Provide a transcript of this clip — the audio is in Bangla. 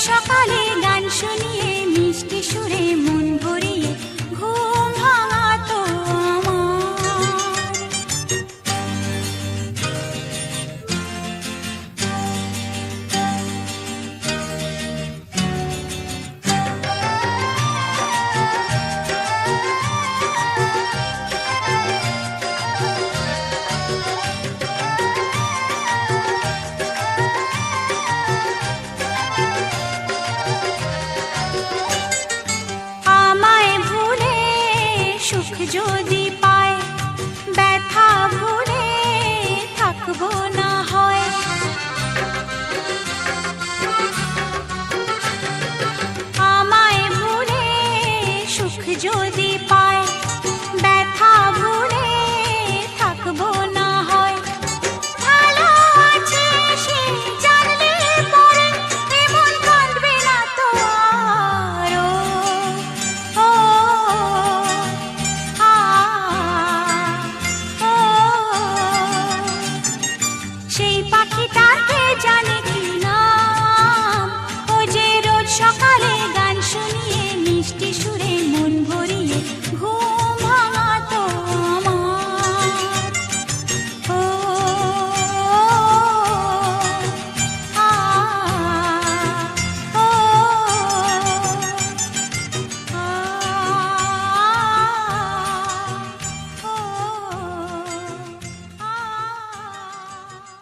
সকালে গান শুনিয়ে মিষ্টি সুরে মন ভরে আগুনে থাকব না হয়। আমায় ভুলে সুখ যদি